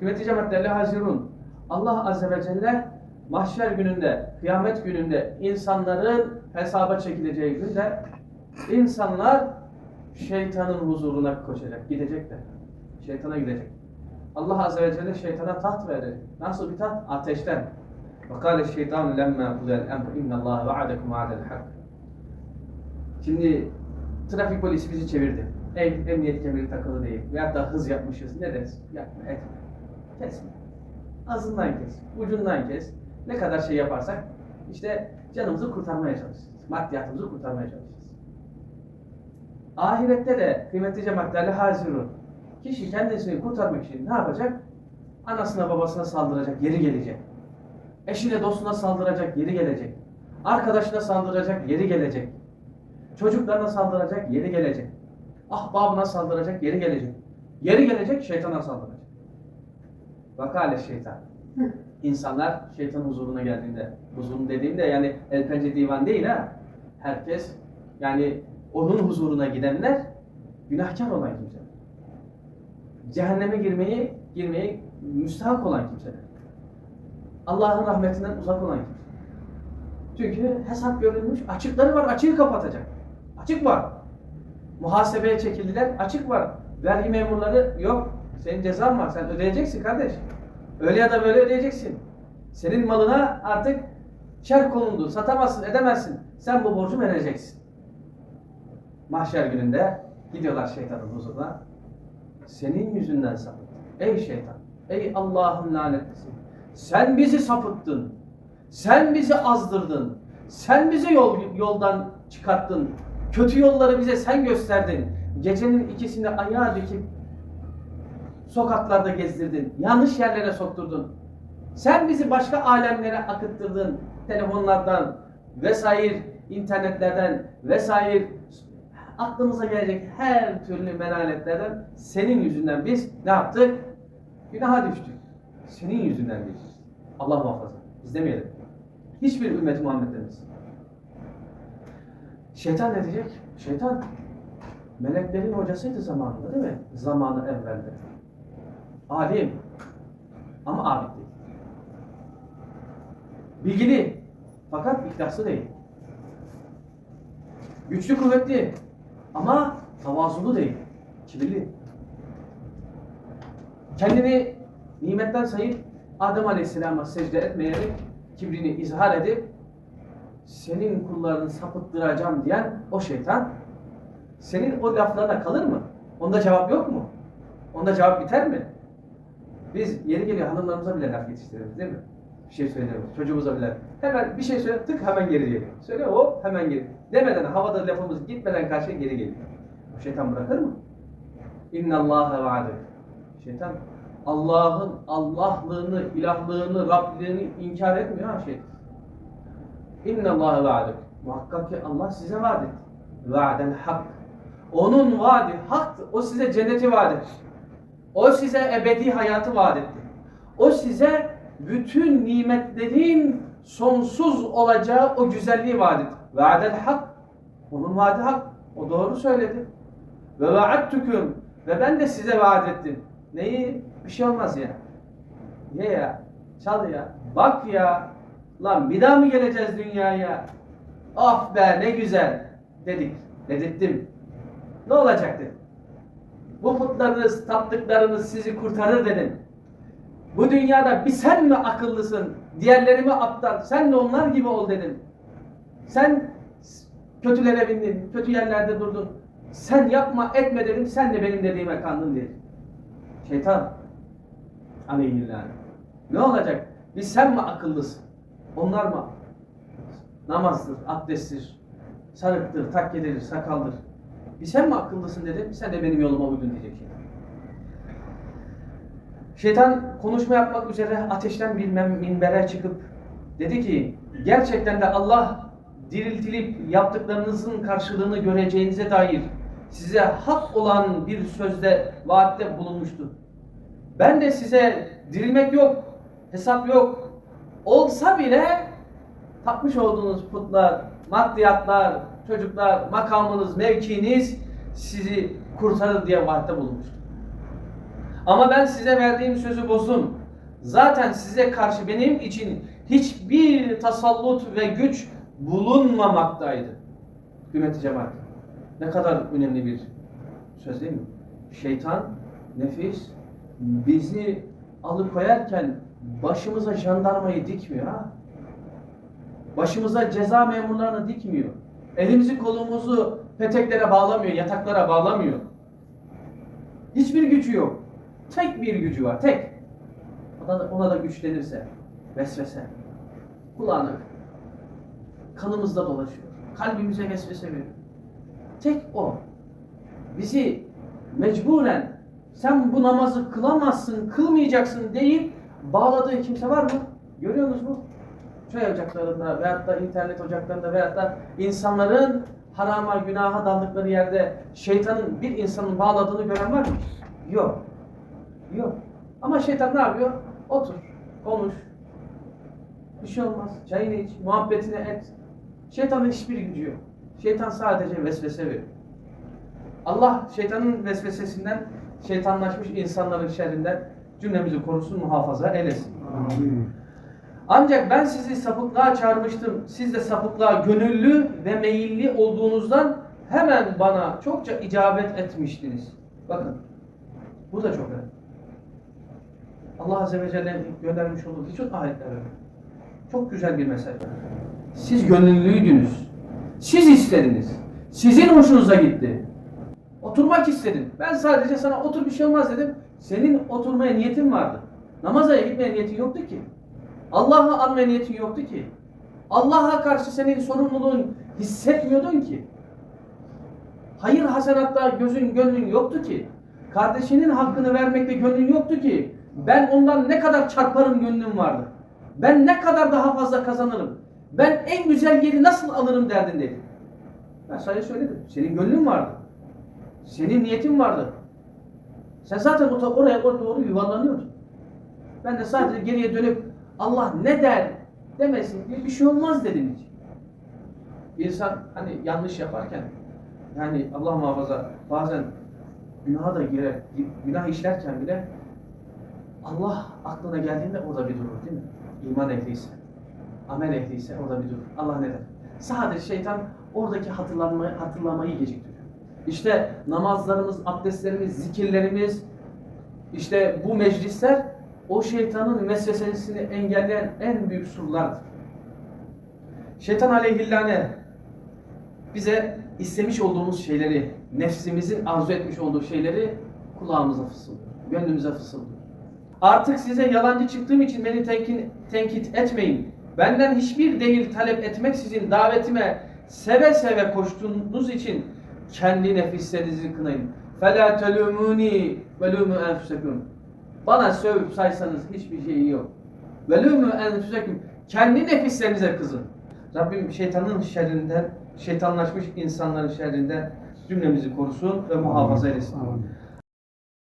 Kıymetli cemaatlerle hazirun. Allah Azze ve Celle mahşer gününde, kıyamet gününde insanların hesaba çekileceği günde insanlar şeytanın huzuruna koşacak, gidecekler. Şeytana gidecek. Allah Azze ve Celle şeytana taht verir. Nasıl bir taht? Ateşten. وَقَالَ الشَّيْطَانُ لَمَّا قُضِيَ الْاَمْرُ اِنَّ اللّٰهَ وَعَدَكُمْ وَعَدَ الْحَقِّ Şimdi trafik polisi bizi çevirdi. Ev, emniyet kemeri takılı değil. Veyahut da hız yapmışız. Ne dersin? Yapma, etme. Kesme. Azından kes. Ucundan kes. Ne kadar şey yaparsak işte canımızı kurtarmaya çalışacağız. Maddiyatımızı kurtarmaya çalışacağız. Ahirette de kıymetli cemaatlerle hazirun. Kişi kendisini kurtarmak için ne yapacak? Anasına babasına saldıracak, yeri gelecek. Eşine dostuna saldıracak, yeri gelecek. Arkadaşına saldıracak, yeri gelecek. Çocuklarına saldıracak, yeri gelecek. Ahbabına saldıracak, yeri gelecek. Yeri gelecek, şeytana saldıracak. Vakale şeytan. İnsanlar şeytan huzuruna geldiğinde, huzurun dediğimde yani el pençe divan değil ha. Herkes yani onun huzuruna gidenler günahkar olan kimseler. Cehenneme girmeyi, girmeyi müstahak olan kimseler. Allah'ın rahmetinden uzak olan kimseler. Çünkü hesap görülmüş, açıkları var, açığı kapatacak. Açık var. Muhasebeye çekildiler, açık var. Vergi memurları yok, senin cezan var, sen ödeyeceksin kardeş. Öyle ya da böyle ödeyeceksin. Senin malına artık şer konuldu, satamazsın, edemezsin. Sen bu borcu vereceksin. Mahşer gününde gidiyorlar şeytanın huzuruna. Senin yüzünden sapıttı. Ey şeytan, ey Allah'ın lanetlisi. Sen bizi sapıttın. Sen bizi azdırdın. Sen bizi yol, yoldan çıkarttın. Kötü yolları bize sen gösterdin. Gecenin ikisinde ayağa dikip sokaklarda gezdirdin. Yanlış yerlere sokturdun. Sen bizi başka alemlere akıttırdın. Telefonlardan vesaire, internetlerden vesaire aklımıza gelecek her türlü melanetlerden senin yüzünden biz ne yaptık? Günaha düştük. Senin yüzünden biz. Allah muhafaza. Biz demeyelim. Hiçbir ümmeti Muhammed'deniz. Şeytan ne diyecek? Şeytan meleklerin hocasıydı zamanında değil mi? Zamanı evvelde. Alim. Ama abid değil. Bilgili. Fakat ihlaslı değil. Güçlü kuvvetli. Ama tavazulu değil. Kibirli. Kendini nimetten sayıp Adem Aleyhisselam'a secde etmeyerek kibrini izhar edip senin kullarını sapıttıracağım diyen o şeytan senin o laflarına kalır mı? Onda cevap yok mu? Onda cevap biter mi? Biz yeri geliyor hanımlarımıza bile laf yetiştiririz değil mi? Bir şey söylüyoruz. Çocuğumuza bile. Hemen bir şey söyle tık hemen geri geliyor. Söyle o hemen geri. Demeden havada lafımız gitmeden karşıya geri geliyor. O şeytan bırakır mı? İnna Allaha vaadek. Şeytan Allah'ın Allahlığını, ilahlığını, Rabliğini inkar etmiyor ha şey. İnna Allaha vaadek. Muhakkak ki Allah size vaat etti. Vaaden hak. Onun vaadi haktı. O size cenneti vaat etti. O size ebedi hayatı vaat etti. O size bütün nimetlerin sonsuz olacağı o güzelliği vaat etti. Va'del hak. Onun vaadi hak. O doğru söyledi. Ve vaadtüküm. Ve ben de size vaat ettim. Neyi? Bir şey olmaz ya. Ye ya. Çal ya. Bak ya. Lan bir daha mı geleceğiz dünyaya? Of be ne güzel. Dedik. Dedirttim. Ne olacak dedim. Bu putlarınız, taptıklarınız sizi kurtarır dedim. Bu dünyada bir sen mi akıllısın, diğerleri mi aptal, sen de onlar gibi ol dedim. Sen kötülere bindin, kötü yerlerde durdun. Sen yapma etme dedim, sen de benim dediğime kandın dedi. Şeytan. Aleyhillâne. Ne olacak? Bir sen mi akıllısın? Onlar mı? Namazdır, abdesttir, sarıktır, takkedir, sakaldır. Bir sen mi akıllısın dedim, sen de benim yoluma uydun diyecek şeytan. Konuşma yapmak üzere ateşten bir minbere çıkıp dedi ki gerçekten de Allah diriltilip yaptıklarınızın karşılığını göreceğinize dair size hak olan bir sözde vaatte bulunmuştu. Ben de size dirilmek yok, hesap yok. Olsa bile tapmış olduğunuz putlar, maddiyatlar, çocuklar, makamınız, mevkiniz sizi kurtarır diye vaatte bulunmuştu. Ama ben size verdiğim sözü bozdum. Zaten size karşı benim için hiçbir tasallut ve güç bulunmamaktaydı. Kıymetli cemaat. Ne kadar önemli bir söz değil mi? Şeytan, nefis bizi alıkoyarken başımıza jandarmayı dikmiyor ha. Başımıza ceza memurlarını dikmiyor. Elimizi kolumuzu peteklere bağlamıyor, yataklara bağlamıyor. Hiçbir gücü yok. Tek bir gücü var, tek. Ona da, ona da güç denirse, vesvese. Kulağına kanımızda dolaşıyor. Kalbimize vesvese veriyor. Tek o. Bizi mecburen sen bu namazı kılamazsın, kılmayacaksın deyip bağladığı kimse var mı? Görüyorsunuz mu? Çay ocaklarında veyahut da internet ocaklarında veyahut da insanların harama, günaha daldıkları yerde şeytanın bir insanın bağladığını gören var mı? Yok. Yok. Ama şeytan ne yapıyor? Otur, konuş. Bir şey olmaz. Çayını iç, muhabbetini et. Şeytanın hiçbir gücü yok. Şeytan sadece vesvese veriyor. Allah şeytanın vesvesesinden, şeytanlaşmış insanların şerrinden cümlemizi korusun, muhafaza eylesin. Ancak ben sizi sapıklığa çağırmıştım. Siz de sapıklığa gönüllü ve meyilli olduğunuzdan hemen bana çokça icabet etmiştiniz. Bakın. Bu da çok önemli. Allah Azze ve Celle'nin göndermiş olduğu birçok ayetler. Çok güzel bir mesaj. Siz gönüllüydünüz. Siz istediniz. Sizin hoşunuza gitti. Oturmak istedin. Ben sadece sana otur bir şey olmaz dedim. Senin oturmaya niyetin vardı. Namaza gitmeye niyetin yoktu ki. Allah'ı anmaya niyetin yoktu ki. Allah'a karşı senin sorumluluğun hissetmiyordun ki. Hayır hasenatta gözün gönlün yoktu ki. Kardeşinin hakkını vermekte gönlün yoktu ki. Ben ondan ne kadar çarparım gönlüm vardı. Ben ne kadar daha fazla kazanırım. Ben en güzel yeri nasıl alırım derdindeydim. Ben sadece söyledim. Senin gönlün vardı. Senin niyetin vardı. Sen zaten o- oraya doğru yuvarlanıyordun. Ben de sadece geriye dönüp Allah ne der demesin diye bir şey olmaz dedim hiç. İnsan hani yanlış yaparken yani Allah muhafaza bazen günaha da girer, günah işlerken bile Allah aklına geldiğinde orada bir durur değil mi? İman ehliyse, amel ehliyse orada bir durur. Allah ne der? Sadece şeytan oradaki hatırlanmayı, hatırlamayı geciktiriyor. İşte namazlarımız, abdestlerimiz, zikirlerimiz, işte bu meclisler o şeytanın vesvesesini engelleyen en büyük surlardır. Şeytan aleyhillâne bize istemiş olduğumuz şeyleri, nefsimizin arzu etmiş olduğu şeyleri kulağımıza fısıldıyor, gönlümüze fısıldıyor. Artık size yalancı çıktığım için beni tenkin, tenkit etmeyin. Benden hiçbir delil talep etmeksizin davetime seve seve koştuğunuz için kendi nefislerinizi kınayın. فَلَا تَلُومُونِي وَلُومُ أَنْفُسَكُمْ bana sövüp saysanız hiçbir şeyi yok. Ve lümü enfüseküm. Kendi nefislerinize kızın. Rabbim şeytanın şerrinden, şeytanlaşmış insanların şerrinden cümlemizi korusun ve muhafaza eylesin. Amin.